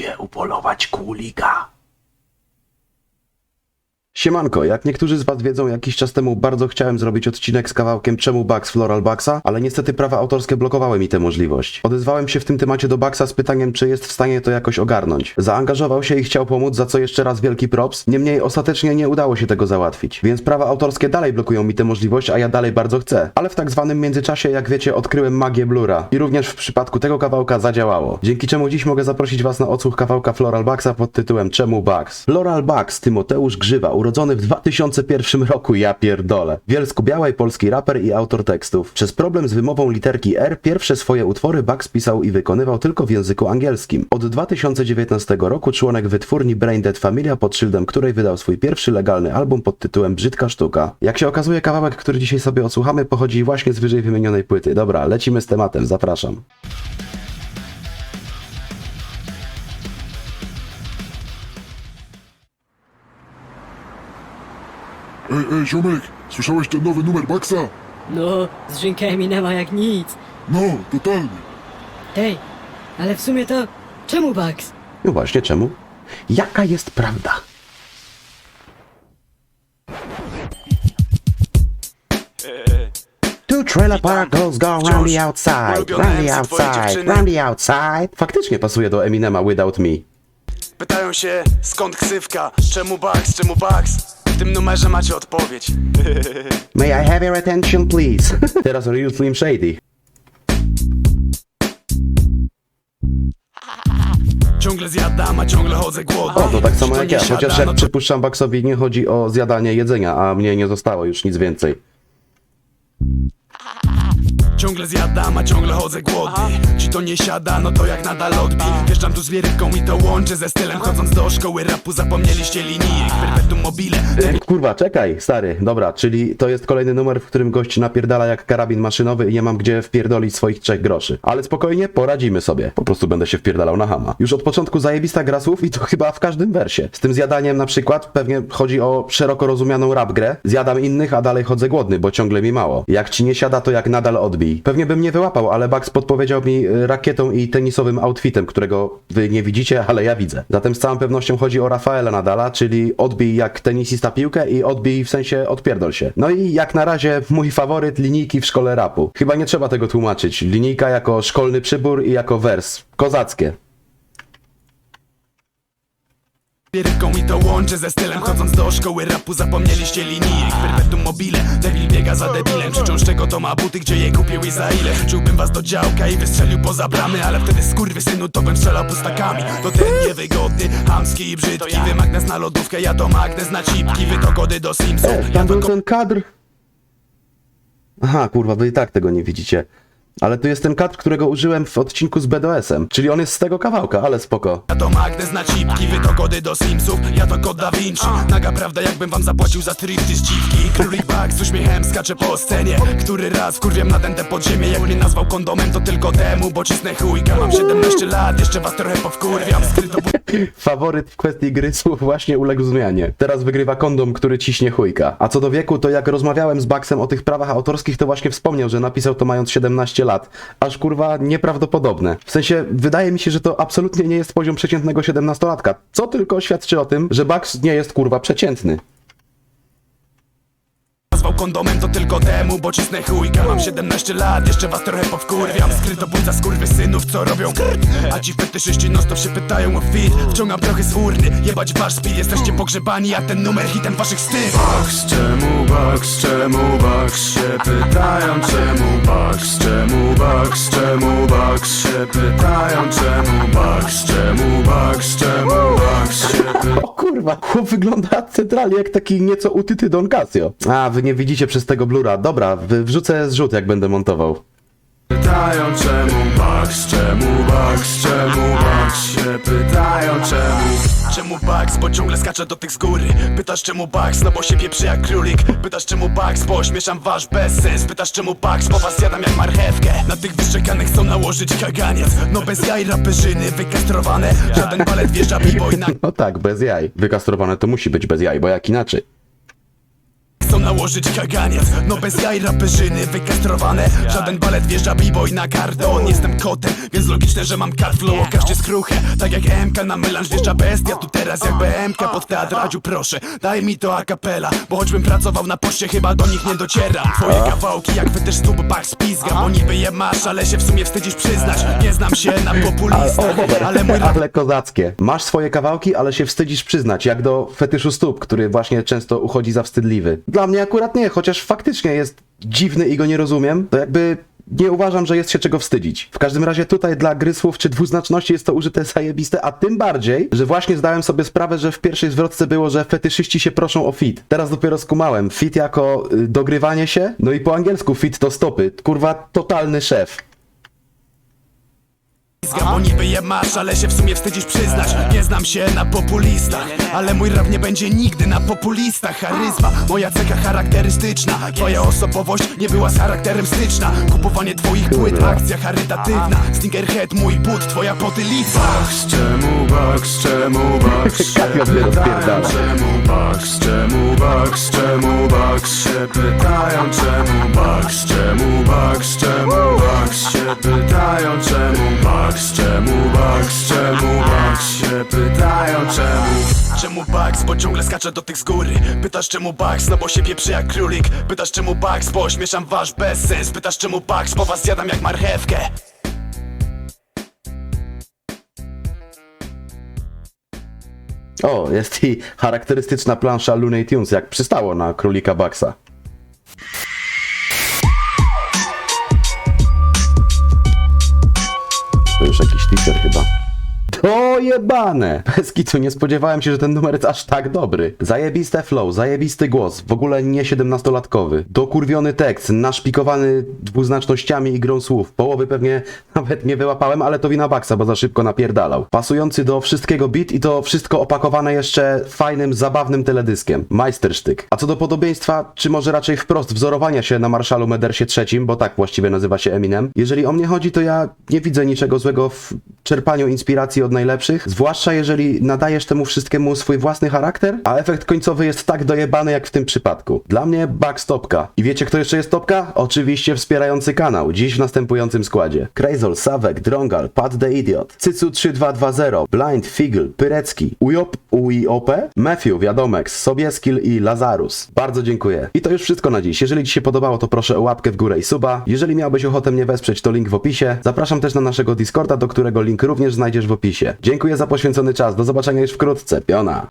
próbuje upolować królika. Siemanko, jak niektórzy z was wiedzą, jakiś czas temu bardzo chciałem zrobić odcinek z kawałkiem Czemu Bugs Floral Bugsa, ale niestety prawa autorskie blokowały mi tę możliwość. Odezwałem się w tym temacie do Bugsa z pytaniem, czy jest w stanie to jakoś ogarnąć. Zaangażował się i chciał pomóc, za co jeszcze raz wielki props, niemniej ostatecznie nie udało się tego załatwić. Więc prawa autorskie dalej blokują mi tę możliwość, a ja dalej bardzo chcę. Ale w tak zwanym międzyczasie, jak wiecie, odkryłem magię Blura. I również w przypadku tego kawałka zadziałało. Dzięki czemu dziś mogę zaprosić was na odsłuch kawałka Floral Bugsa pod tytułem Czemu Bugs? Floral Bugs, Tymoteusz Grzywa, w 2001 roku, ja pierdolę. Bielsko-białej polski raper i autor tekstów. Przez problem z wymową literki R pierwsze swoje utwory Bugs pisał i wykonywał tylko w języku angielskim. Od 2019 roku członek wytwórni Brain Dead Familia, pod szyldem której wydał swój pierwszy legalny album pod tytułem Brzydka Sztuka. Jak się okazuje, kawałek, który dzisiaj sobie odsłuchamy, pochodzi właśnie z wyżej wymienionej płyty. Dobra, lecimy z tematem, zapraszam. Ej, ej, ziomek, słyszałeś ten nowy numer Baxa? No, z drzwinkami nie ma jak nic. No, totalnie. Hej, ale w sumie to czemu Bugs? No właśnie, czemu? Jaka jest prawda? Two trailer park girls go round the outside, round the outside, round the outside. Faktycznie pasuje do Eminema Without Me. Pytają się skąd ksywka, czemu Bugs, czemu Bugs W tym numerze macie odpowiedź May I have your attention, please? Teraz Real Slim Shady. Ciągle zjadam, a ciągle chodzę głodny O, to tak samo Czy jak nie ja, siada, chociaż no jak to przypuszczam Baxowi nie chodzi o zjadanie jedzenia, a mnie nie zostało już nic więcej. Ciągle zjadam, a ciągle chodzę głodny Ci to nie siada, no to jak nadal odbi Wjeżdżam tu z liryką i to łączę ze stylem Chodząc do szkoły rapu zapomnieliście linijek Perpetuum mobile Kurwa, czekaj, stary, dobra, czyli to jest kolejny numer, w którym gość napierdala jak karabin maszynowy i nie mam gdzie wpierdolić swoich trzech groszy. Ale spokojnie, poradzimy sobie. Po prostu będę się wpierdalał na hama. Już od początku zajebista gra słów i to chyba w każdym wersie. Z tym zjadaniem na przykład pewnie chodzi o szeroko rozumianą rap grę. Zjadam innych, a dalej chodzę głodny, bo ciągle mi mało. Jak ci nie siada, to jak nadal odbij. Pewnie bym nie wyłapał, ale Bugs podpowiedział mi y, rakietą i tenisowym outfitem, którego wy nie widzicie, ale ja widzę. Zatem z całą pewnością chodzi o Rafaela Nadala, czyli odbij jak tenisista piłkę i odbij w sensie odpierdol się. No i jak na razie mój faworyt linijki w szkole rapu. Chyba nie trzeba tego tłumaczyć. Linijka jako szkolny przybór i jako wers. Kozackie. Liryką i to łączę ze stylem. Chodząc do szkoły rapu zapomnieliście linijek. Perpetuum mobile, debil biega za debilem. Krzyczą z czego to ma buty, gdzie je kupił i za ile. Rzuciłbym was do działka i wystrzelił poza bramy Ale wtedy skurwysynu to bym strzelał pustakami. To ten niewygodny, hamski i brzydki. Wy magnes na lodówkę, ja to magnes na cipki. Wy to kody do E, ja tam to był ten kadr. Aha, kurwa, wy i tak tego nie widzicie. Ale tu jest ten kadr, którego użyłem w odcinku z BDS-em. Czyli on jest z tego kawałka, ale spoko. Ja to magnes na cipki, wy to kody do Simsów Ja to kod Da Vinci Naga prawda jakbym wam zapłacił za dziwki Królik Bug z uśmiechem skacze po scenie Który raz na podziemie Jak mnie nazwał kondomem to tylko temu Bo cisnę chujka Mam 17 lat, jeszcze was trochę powkurwiam Skryto Faworyt w kwestii gry słów właśnie uległ zmianie. Teraz wygrywa kondom, który ciśnie chujka. A co do wieku, to jak rozmawiałem z Baxem o tych prawach autorskich, to właśnie wspomniał, że napisał to mając 17 lat. Aż kurwa nieprawdopodobne. W sensie, wydaje mi się, że to absolutnie nie jest poziom przeciętnego 17-latka. Co tylko świadczy o tym, że Bax nie jest kurwa przeciętny. Nazwał kondomem to tylko temu Bo cisnę chujka. Mam 17 lat, jeszcze was trochę powkurwiam. Skryto bójca skurwy synów, co robią? A ci fetyszyści non stop się pytają o fit. Wciągam trochę z urny, jebać wasz speed. Jesteście pogrzebani, a ten numer hitem waszych styl Bugs, czemu Bugs, czemu Bugs się pytają czemu Bugs, czemu Bugs, czemu Bugs się pytają czemu kurwa, chłop wygląda centralnie jak taki nieco utyty Don Casio. A, wy nie widzicie przez tego blura. Dobra, wy- wrzucę zrzut jak będę montował. Pytają czemu Bugs, czemu Bugs, czemu Bugs się pytają czemu Czemu Bugs, bo ciągle skaczę do tych z góry? Pytasz czemu Bugs, no bo się pieprzy jak królik. Pytasz czemu Bugs, bo ośmieszam wasz bezsens Pytasz czemu Bugs, bo was jadam jak marchewkę. Na tych wyszczekanych chcą nałożyć kaganiec. No bez jaj raperzyny wykastrowane. Żaden balet wjeżdża b-boy na No tak, bez jaj. Wykastrowane to musi być bez jaj, bo jak inaczej. Nałożyć kaganiec. No bez jaj raperzyny wykastrowane. Żaden balet wjeżdża b-boy na gardon Jestem kotem, więc logiczne, że mam cut flow. Okażcie skruchę, tak jak MK na melanż wjeżdża bestia. Tu teraz jak BMK pod teatr Radziu proszę Daj mi to a capella Bo choćbym pracował na poście chyba do nich nie docieram Twoje kawałki jak wy też stóp bach spizga Bo niby je masz, ale się w sumie wstydzisz przyznać. Nie znam się na populistach Ale mój rap Ale kozackie. Masz swoje kawałki, ale się wstydzisz przyznać, jak do fetyszu stóp, który właśnie często uchodzi za wstydliwy. Dla mnie akurat nie, chociaż faktycznie jest dziwny i go nie rozumiem, to jakby nie uważam, że jest się czego wstydzić. W każdym razie tutaj dla gry słów czy dwuznaczności jest to użyte zajebiste, a tym bardziej, że właśnie zdałem sobie sprawę, że w pierwszej zwrotce było, że fetyszyści się proszą o fit. Teraz dopiero skumałem. Fit jako y, dogrywanie się, no i po angielsku fit to stopy. Kurwa, totalny szef. Pizga, bo niby je masz, ale się w sumie wstydzisz przyznać. Nie znam się na populistach Ale mój rap nie będzie nigdy na populistach. Charyzma, moja cecha charakterystyczna. Twoja osobowość nie była z charakterem styczna. Kupowanie twoich płyt, akcja charytatywna. Stingerhead, mój but, twoja potylica. Bugs, czemu Bugs, czemu Bugs się Kapiot mnie pytają czemu Bugs, czemu Bugs, czemu Bugs się pytają czemu Bugs, czemu Bugs, czemu Bugs się pytają czemu Bugs, czemu Bugs, czemu Bugs się pytają czemu? Czemu Bugs, bo ciągle skaczę do tych z góry. Pytasz czemu Bugs, no bo się pieprzy jak królik. Pytasz czemu Bugs, bo ośmieszam wasz bezsens Pytasz czemu Bugs, bo was zjadam jak marchewkę. O, jest i charakterystyczna plansza Looney Tunes, jak przystało na królika Baxa. Jakiś teaser chyba. To jebane! Bez kitu, nie spodziewałem się, że ten numer jest aż tak dobry. Zajebiste flow, zajebisty głos, w ogóle nie 17-latkowy. Dokurwiony tekst, naszpikowany dwuznacznościami i grą słów. Połowy pewnie nawet nie wyłapałem, ale to wina Baxa, bo za szybko napierdalał. Pasujący do wszystkiego beat i to wszystko opakowane jeszcze fajnym, zabawnym teledyskiem. Majstersztyk. A co do podobieństwa, czy może raczej wprost wzorowania się na Marszalu Medersie III, bo tak właściwie nazywa się Eminem. Jeżeli o mnie chodzi, to ja nie widzę niczego złego w czerpaniu inspiracji od najlepszych, zwłaszcza jeżeli nadajesz temu wszystkiemu swój własny charakter, a efekt końcowy jest tak dojebany jak w tym przypadku. Dla mnie Bugs topka. I wiecie kto jeszcze jest topka? Oczywiście wspierający kanał, dziś w następującym składzie. Krejzol, Sawek, Drongal, Pat the Idiot, Cycu 3220, Blind, Figl, Pyrecki, Ujop, Uiope, Matthew, Wiadomex, Sobieskil i Lazarus. Bardzo dziękuję. I to już wszystko na dziś. Jeżeli Ci się podobało, to proszę o łapkę w górę i suba. Jeżeli miałbyś ochotę mnie wesprzeć, to link w opisie. Zapraszam też na naszego Discorda, do którego link również znajdziesz w Dziękuję za poświęcony czas. Do zobaczenia już wkrótce. Piona.